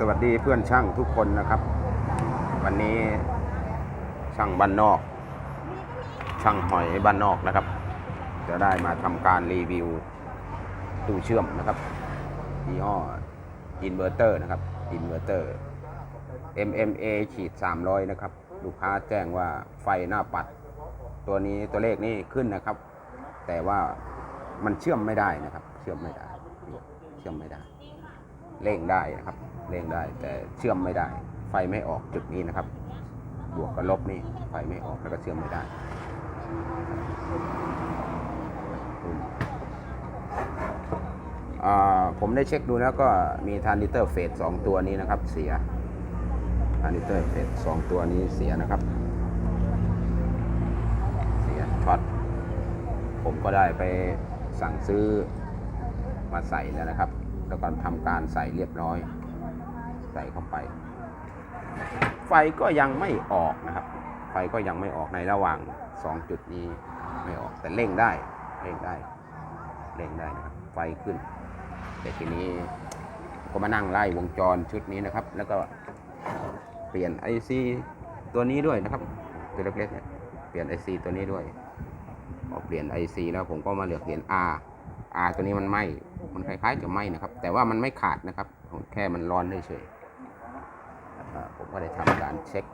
สวัสดีเพื่อนช่างทุกคนนะครับ วันนี้ช่างบ้านนอก ช่างหอยบ้านนอกนะครับ จะได้มาทำการรีวิวตู้เชื่อมนะครับยี่ห้ออินเวอร์เตอร์นะครับอินเวอร์เตอร์ MMA ขีด300 นะครับ ลูกค้าแจ้งว่าไฟหน้าปัด ตัวนี้ตัวเลขนี้ขึ้นนะครับ แต่ว่ามันเชื่อมไม่ได้นะครับ เชื่อมไม่ได้ เชื่อมไม่ได้เร่งได้นะครับ เร่งได้ แต่เชื่อมไม่ได้ ไฟไม่ออกจุดนี้นะครับ บวกกับลบนี่ไฟไม่ออกแล้วก็เชื่อมไม่ได้ผมได้เช็คดูแล้วก็มีทานดิเตอร์เฟสสองตัวนี้นะครับ เสียทานดิเตอร์เฟสสองตัวนี้เสียนะครับ เสียช็อตผมก็ได้ไปสั่งซื้อมาใส่แล้วนะครับ แล้วก็ทำการใส่เรียบร้อย ใส่เข้าไป ไฟก็ยังไม่ออกนะครับ ไฟก็ยังไม่ออกในระหว่าง 2 จุดนี้ไม่ออกแต่เร่งได้เร่งได้เร่งได้นะครับ ไฟขึ้น แต่ทีนี้ก็มานั่งไล่วงจรชุดนี้นะครับ แล้วก็เปลี่ยน IC ตัวนี้ด้วยนะครับตัวเล็กๆเนี่ยเปลี่ยน IC ตัวนี้ด้วยพอเปลี่ยน IC แล้วผมก็มาเหลือเปลี่ยน R R ตัวนี้มันไหมมันคล้ายๆจะไหมนะครับ แต่ว่ามันไม่ขาดนะครับ แค่มันร้อนเฉยๆ ผมก็ได้ทำการเช็ค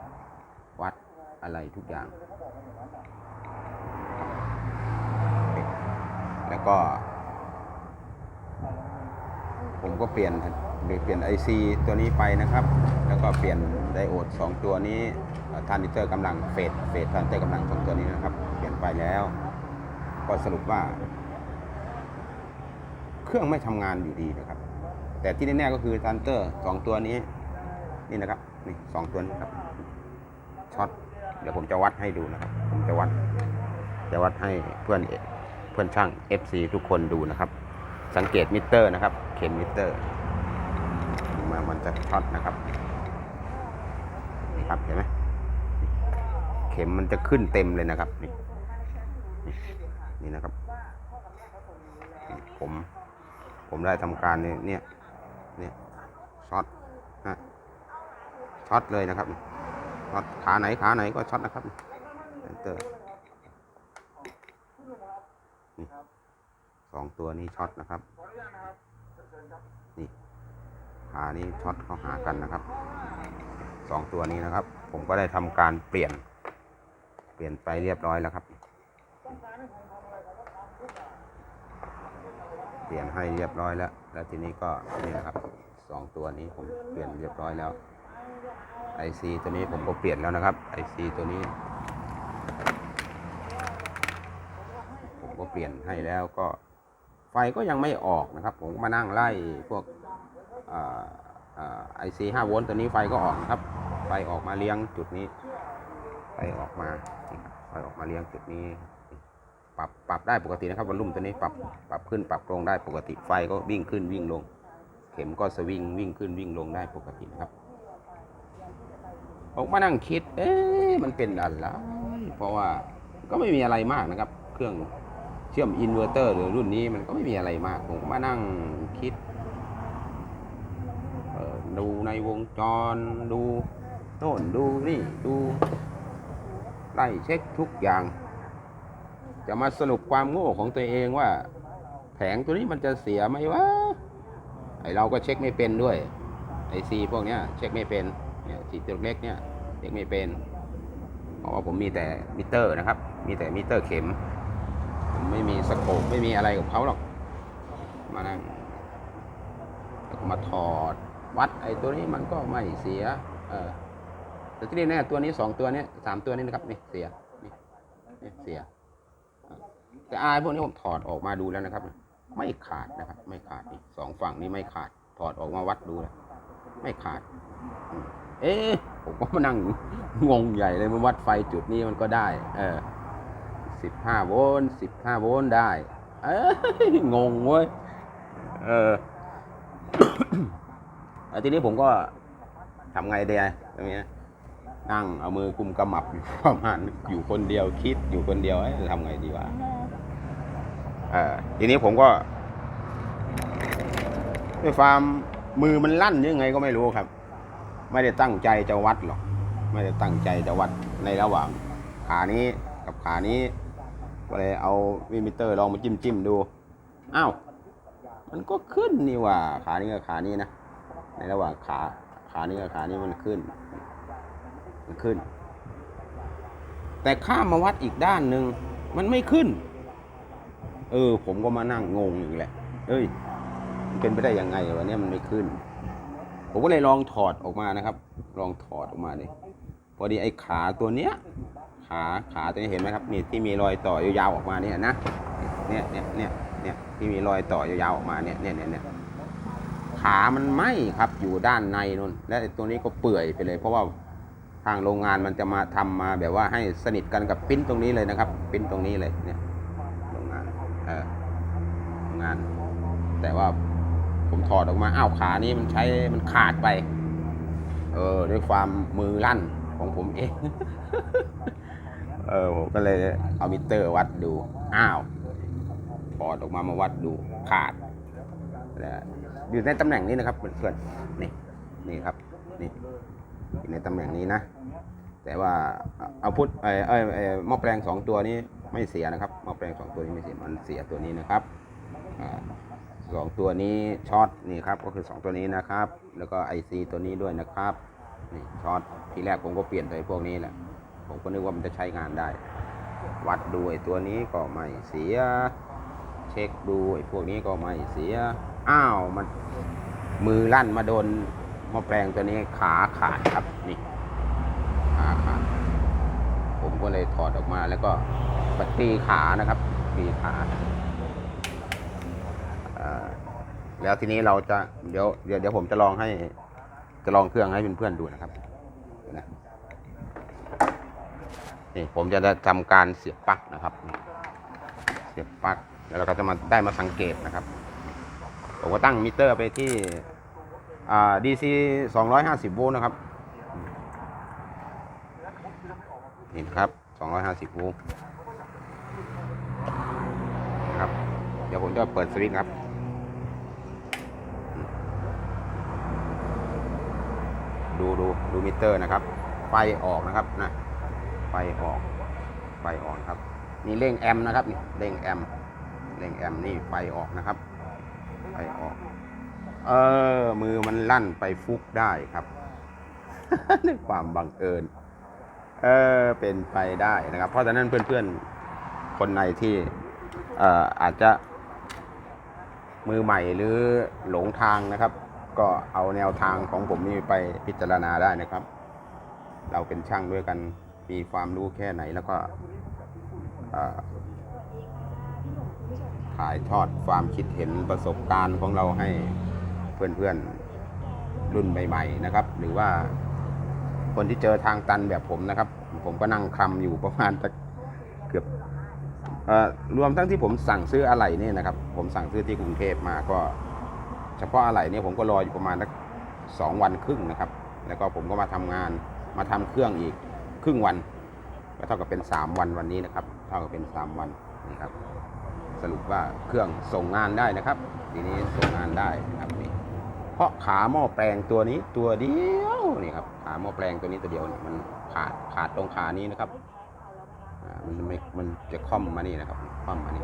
วัดอะไรทุกอย่าง แล้วก็ ผมก็เปลี่ยนเปลี่ยน IC ตัวนี้ไปนะครับ แล้วก็เปลี่ยนไดโอด 2 ตัวนี้ทานดิเตอร์กำลังเฟสเฟสทานดิเตอร์กำลังสองตัวนี้นะครับ เปลี่ยนไปแล้ว ก็สรุปว่า เครื่องไม่ทำงานอยู่ดีนะครับ แต่ที่แน่ๆก็คือทันเตอร์สองตัวนี้ นี่นะครับนี่สองตัวนี้ครับช็อตเดี๋ยวผมจะวัดให้ดูนะครับ ผมจะวัด จะวัดให้เพื่อนเพื่อนช่าง FC ทุกคนดูนะครับ สังเกตมิเตอร์นะครับ เข็มมิเตอร์มามันจะช็อตนะครับนี่ครับเห็นไหมเข็มมันจะขึ้นเต็มเลยนะครับนี่นี่นะครับ ผม ผมได้ทำการเนี่ยเนี่ย ช็อตเลยนะครับช็อตขาไหนขาไหนก็ช็อตนะครับเตอร์สองตัวนี้ช็อตนะครับ นี่ขานี้ช็อตเข้าหากันนะครับ สองตัวนี้นะครับ ผมก็ได้ทำการเปลี่ยน เปลี่ยนไปเรียบร้อยแล้วครับ เปลี่ยนให้เรียบร้อยแล้ว แล้วทีนี้ก็นี่นะครับสองตัวนี้ผมเปลี่ยนเรียบร้อยแล้ว IC ตัวนี้ผมก็เปลี่ยนแล้วนะครับ IC ตัวนี้ ผมก็เปลี่ยนให้แล้วก็ไฟก็ยังไม่ออกนะครับ ผมมานั่งไล่พวกไอซีห้าโวลต์ตัวนี้ไฟก็ออกครับ ไฟออกมาเลี้ยงจุดนี้ ไฟออกมาไฟออกมาเลี้ยงจุดนี้ ปรับปรับได้ปกตินะครับวอลลุ่มตัวนี้ปรับปรับขึ้นปรับลงได้ปกติไฟก็วิ่งขึ้นวิ่งลง เข็มก็สวิงวิ่งขึ้นวิ่งลงได้ปกตินะครับ ผมมานั่งคิด เอ๊ะมันเป็นอะไรเพราะว่าก็ไม่มีอะไรมากนะครับ เครื่องเชื่อมอินเวอร์เตอร์ หรือรุ่นนี้มันก็ไม่มีอะไรมาก ผมก็มานั่งคิดดูในวงจรดูโน่นดูนี่ดูไล่เช็คทุกอย่าง จะมาสรุปความโง่ของตัวเองว่า แผงตัวนี้มันจะเสียไหมวะไอเราก็เช็คไม่เป็นด้วยไอซีพวกเนี้ยเช็คไม่เป็น สีตัวเล็กเนี่ยเช็คไม่เป็นเพราะว่าผมมีแต่มิเตอร์นะครับ มีแต่มิเตอร์เข็ม ผมไม่มีสโคปไม่มีอะไรกับเขาหรอก มานั่งแล้วก็มาถอดวัดไอ้ตัวนี้มันก็ไม่เสีย เออแต่ที่แน่ๆตัวนี้สองตัวนี้สามตัวนี้นะครับนี่เสียนี่นี่เสีย แต่อายพวกนี้ผมถอดออกมาดูแล้วนะครับ ไม่ขาดนะครับ ไม่ขาดนี่สองฝั่งนี้ไม่ขาด ถอดออกมาวัดดูแล้วไม่ขาดอ เอ๊ะผมก็มานั่งงงใหญ่เลยมาวัดไฟจุดนี้มันก็ได้ เออสิบห้าโวลต์สิบห้าโวลต์ได้ เอ้ยงงเว้ยเออแล้วทีนี้ผมก็ทำไงเดียตรงนี้ยนั่งเอามือกุมกำมับอยู่ประมาณอยู่คนเดียวคิดอยู่คนเดียวเอ้ทำไงดีวะเออทีนี้ผมก็ด้วยความมือมันลั่นยังไงก็ไม่รู้ครับ ไม่ได้ตั้งใจจะวัดหรอก ไม่ได้ตั้งใจจะวัดในระหว่างขานี้กับขานี้ก็เลยเอามิมิเตอร์ลองมาจิ้มจิ้มๆดู อ้าว มันก็ขึ้นนี่ว่า ขานี้กับขานี้นะ ในระหว่างขา ขานี้กับขานี้มันขึ้น มันขึ้น แต่ข้ามมาวัดอีกด้านหนึ่งมันไม่ขึ้น เออ ผมก็มานั่งงงอีกแหละ เอ้ย เป็นไปได้ยังไงวะเนี่ยมันไม่ขึ้น ผมก็เลยลองถอดออกมานะครับ ลองถอดออกมาดิพอดีไอ้ขาตัวเนี้ย ขาขาตัวนี้เห็นไหมครับนี่ที่มีรอยต่อยาวๆออกมาเนี่ยนะเนี่ยเนี่ยเนี่ยเนี่ยที่มีรอยต่อยาวๆออกมาเนี่ยเนี่ยเนี่ยเนี่ยขามันไหมครับอยู่ด้านในนู่นและตัวนี้ก็เปื่อยไปเลย เพราะว่าทางโรงงานมันจะมาทำมาแบบว่าให้สนิทกันกับปิ้นตรงนี้เลยนะครับ ปิ้นตรงนี้เลยเนี่ยโรงงานเออโรงงาน แต่ว่า ผมถอดออกมาอ้าวขานี้มันใช้มันขาดไป เออ ด้วยความมือลั่นของผมเองเออผมก็เลยเอามิเตอร์วัดดู อ้าวถอดออกมามาวัดดูขาดแล้วอยู่ในตำแหน่งนี้นะครับเพื่อนๆนี่นี่ครับนี่อยู่ในตำแหน่งนี้นะ แต่ว่าเอาพุทเออเอยเอยหม้อแปลงสองตัวนี้ไม่เสียนะครับหม้อแปลงสองตัวนี้ไม่เสียมันเสียตัวนี้นะครับ สองตัวนี้ช็อตนี่ครับก็คือสองตัวนี้นะครับ แล้วก็ไอซีตัวนี้ด้วยนะครับนี่ช็อตทีแรกผมก็เปลี่ยนไปพวกนี้แหละผมก็นึกว่ามันจะใช้งานได้ วัดดูไอตัวนี้ก็ไม่เสีย เช็คดูไอ้พวกนี้ก็ไม่เสียอ้าวมันมือลั่นมาโดนม้อแปลงตัวนี้ขาขาดครับนี่ขาขาดผมก็เลยถอดออกมาแล้วก็ปตีขานะครับตีขาเอ่อ แล้วทีนี้เราจะเดี๋ยวเดี๋ยวเดี๋ยวผมจะลองให้ จะลองเครื่องให้เพื่อนๆดูนะครับนะนี่ผมจะได้ทำการเสียบปลั๊กนะครับ เสียบปลั๊กแล้วเราก็จะมาได้มาสังเกตนะครับผมก็ตั้งมิเตอร์ไปที่อ่า DC 250 โวลต์นะครับนี่นะครับ 250 โวลต์ครับ เดี๋ยวผมจะเปิดสวิตช์ครับ ดูดูดูมิเตอร์นะครับ ไฟออกนะครับนะไฟออก ไฟออกครับ นี่เร่งแอมนะครับนี่เร่งแอมเร่งแอมนี่ไฟออกนะครับ ไฟออก เออ มือมันลั่นไปฟุกได้ครับในความบังเอิญ เออ เป็นไปได้นะครับ เพราะฉะนั้นเพื่อนๆ คนในที่เอ่ออาจจะมือใหม่หรือหลงทางนะครับ ก็เอาแนวทางของผมนี่ไปพิจารณาได้นะครับ เราเป็นช่างด้วยกันมีความรู้แค่ไหนแล้วก็ถ่ายทอดความคิดเห็นประสบการณ์ของเราให้เพื่อนๆรุ่นใหม่ๆนะครับ หรือว่าคนที่เจอทางตันแบบผมนะครับ ผมก็นั่งคลำอยู่ประมาณเกือบรวมทั้งที่ผมสั่งซื้ออะไหล่นี่นะครับ ผมสั่งซื้อที่กรุงเทพมาก็ ฉพาะอะไหล่เนี่ยผมก็รออยู่ประมาณสองวันครึ่งนะครับ แล้วก็ผมก็มาทำงานมาทำเครื่องอีกครึ่งวันก็เท่ากับเป็น 3 วันวันนี้นะครับ เท่ากับเป็น 3 วันนี่ครับ สรุปว่าเครื่องส่งงานได้นะครับ ทีนี้ส่งงานได้นะครับนี่เพราะขาหม้อแปลงตัวนี้ตัวเดียวนี่ครับขาหม้อแปลงตัวนี้ตัวเดียวนี่มันขาดขาดตรงขานี้นะครับมันไม่มันจะคล่อมมานี่นะครับคล่อมมานี่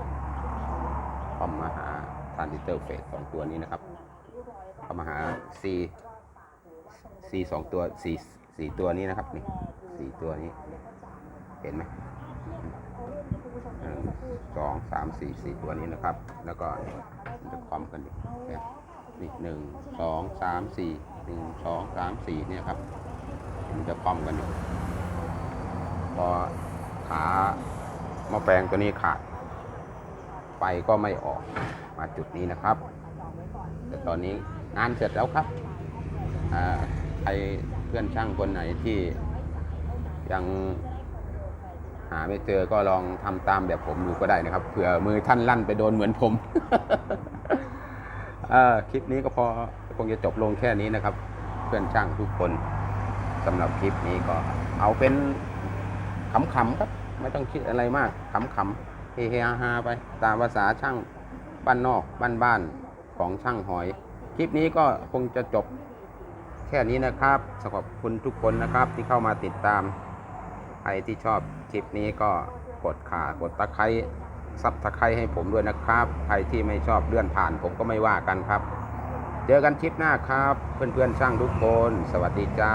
คล่อมมาหาทรานซิสเตอร์เฟสสองตัวนี้นะครับ เข้ามาหา C C สองตัวสี่สี่ตัวนี้นะครับนี่สี่ตัวนี้ เห็นไหมหนึ่งสองสามสี่สี่ตัวนี้นะครับ แล้วก็จะคอมกันอยู่นี่ยนี่หนึ่งสองสามสี่หนึ่งสองสามสี่เนี่ยครับมันจะคอมกันอยู่พอขาหม้อแปลงตัวนี้ขาดไฟก็ไม่ออกมาจุดนี้นะครับ แต่ตอนนี้ งานเสร็จแล้วครับอ่าใครเพื่อนช่างคนไหนที่ยังหาไม่เจอก็ลองทำตามแบบผมดูก็ได้นะครับเผื่อมือท่านลั่นไปโดนเหมือนผมคลิปนี้ก็พอคงจะจบลงแค่นี้นะครับ เพื่อนช่างทุกคนสำหรับคลิปนี้ก็ เอาเป็นขำๆครับ ไม่ต้องคิดอะไรมากขำๆเฮฮาไป ตามภาษาช่างบ้านนอกบ้านๆของช่างหอย ลิปนี้ก็คงจะจบแค่นี้นะครับขอบคุณทุกคนนะครับที่เข้ามาติดตาม ใครที่ชอบคลิปนี้ก็กดขากดตะไคร้ซับตะไคร้ให้ผมด้วยนะครับ ใครที่ไม่ชอบเลื่อนผ่านผมก็ไม่ว่ากันครับ เจอกันคลิปหน้าครับ เพื่อนๆช่างทุกคน สวัสดีจ้า